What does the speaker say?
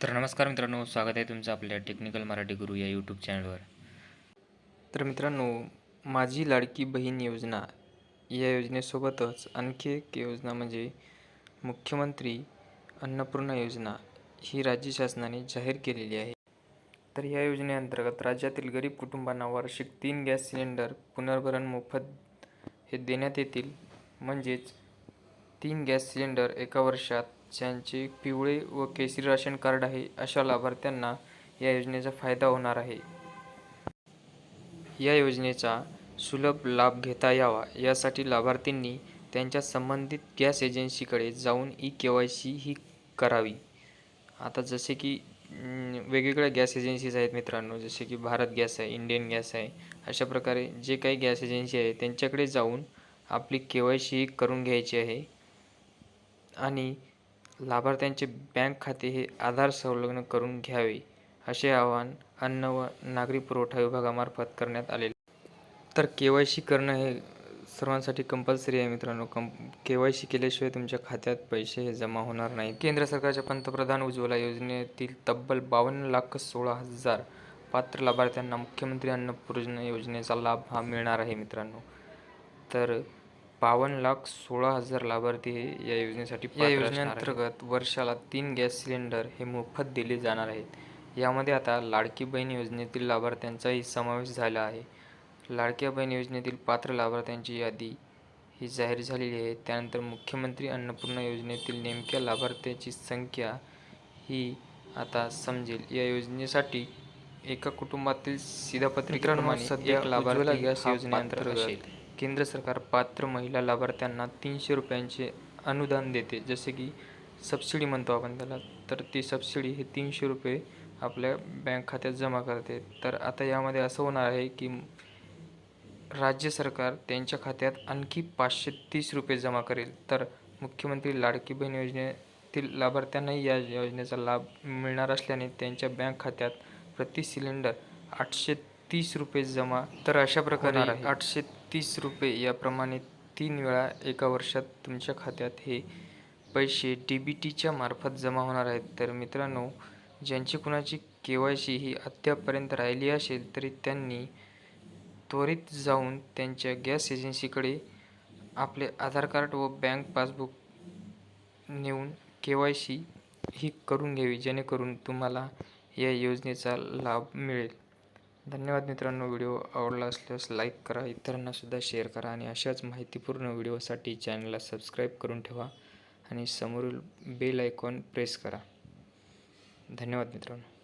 तर नमस्कार मित्रांनो स्वागत आहे तुमचं आपल्या टेक्निकल मराठी गुरु या यूट्यूब चॅनलवर तर मित्रांनो माझी लाडकी बहीण योजना या योजनेसोबतच आणखी एक योजना म्हणजे मुख्यमंत्री अन्नपूर्णा योजना ही राज्य शासनाने जाहीर केलेली आहे. तर या योजनेअंतर्गत राज्यातील गरीब कुटुंबांना वार्षिक तीन गॅस सिलेंडर पुनर्भरण मोफत हे देण्यात येतील. म्हणजेच तीन गॅस सिलेंडर एका वर्षात ज्यांचे पिवळे व केसरी राशन कार्ड आहे अशा लाभार्थ्यांना या योजनेचा फायदा होणार आहे. या योजनेचा सुलभ लाभ घेता यावा यासाठी लाभार्थींनी त्यांच्या संबंधित गॅस एजन्सीकडे जाऊन ई के वाय सी ही करावी. आता जसे की वेगवेगळ्या गॅस एजन्सीज आहेत मित्रांनो जसे की भारत गॅस आहे इंडियन गॅस आहे अशा प्रकारे जे काही गॅस एजन्सी आहे त्यांच्याकडे जाऊन आपली के वाय सी करून घ्यायची आहे. आणि लाभार्थ्यांचे बँक खाते हे आधार संलग्न करून घ्यावे असे आवाहन अन्न व नागरी पुरवठा विभागामार्फत करण्यात आले तर के वाय सी करणं हे सर्वांसाठी कंपल्सरी आहे मित्रांनो. कं के वाय सी केल्याशिवाय तुमच्या खात्यात पैसे हे जमा होणार नाही. केंद्र सरकारच्या पंतप्रधान उज्ज्वला योजनेतील तब्बल बावन्न लाख सोळा हजार पात्र लाभार्थ्यांना मुख्यमंत्री अन्नपूर्णा योजनेचा लाभ हा मिळणार आहे मित्रांनो. तर बावन्न लाख सोळा हजार लाभार्थी हे या योजनेसाठी या योजनेअंतर्गत वर्षाला तीन गॅस सिलेंडर हे मोफत दिले जाणार आहेत. यामध्ये आता लाडकी बहीण योजनेतील लाभार्थ्यांचाही समावेश झाला आहे. लाडक्या बहीण योजनेतील पात्र लाभार्थ्यांची यादी ही जाहीर झालेली आहे. त्यानंतर मुख्यमंत्री अन्नपूर्णा योजनेतील नेमक्या लाभार्थ्याची संख्या ही आता समजेल. या योजनेसाठी एका कुटुंबातील शिधापत्रिकेप्रमाणे सध्या लाभार्थी गॅस योजनेअंतर्गत केंद्र सरकार पात्र महिला लाभार्थ्यांना तीनशे रुपयांचे अनुदान देते. जसे की सबसिडी म्हणतो आपण त्याला तर ती सबसिडी ही तीनशे रुपये आपल्या बँक खात्यात जमा करते. तर आता यामध्ये असं होणार आहे की राज्य सरकार त्यांच्या खात्यात आणखी पाचशे तीस रुपये जमा करेल. तर मुख्यमंत्री लाडकी बहीण योजनेतील लाभार्थ्यांनाही या योजनेचा लाभ मिळणार असल्याने त्यांच्या बँक खात्यात प्रति सिलेंडर आठशे तीस रुपये जमा तर अशा प्रकारे आठशे तीस रुपये याप्रमाणे तीन वेळा एका वर्षात तुमच्या खात्यात हे पैसे डी बी टीच्या मार्फत जमा होणार आहेत. तर मित्रांनो ज्यांची कुणाची के वाय सी ही अद्यापर्यंत राहिली असेल तरी त्यांनी त्वरित जाऊन त्यांच्या गॅस एजन्सीकडे आपले आधार कार्ड व बँक पासबुक नेऊन के वाय सी ही करून घ्यावी जेणेकरून तुम्हाला या योजनेचा लाभ मिळेल. धन्यवाद मित्रांनो व्हिडिओ आवडला असल्यास लाईक करा इतरांनासुद्धा शेअर करा आणि अशाच माहितीपूर्ण व्हिडिओसाठी चॅनलला सबस्क्राईब करून ठेवा आणि समोरील बेल आयकॉन प्रेस करा. धन्यवाद मित्रांनो.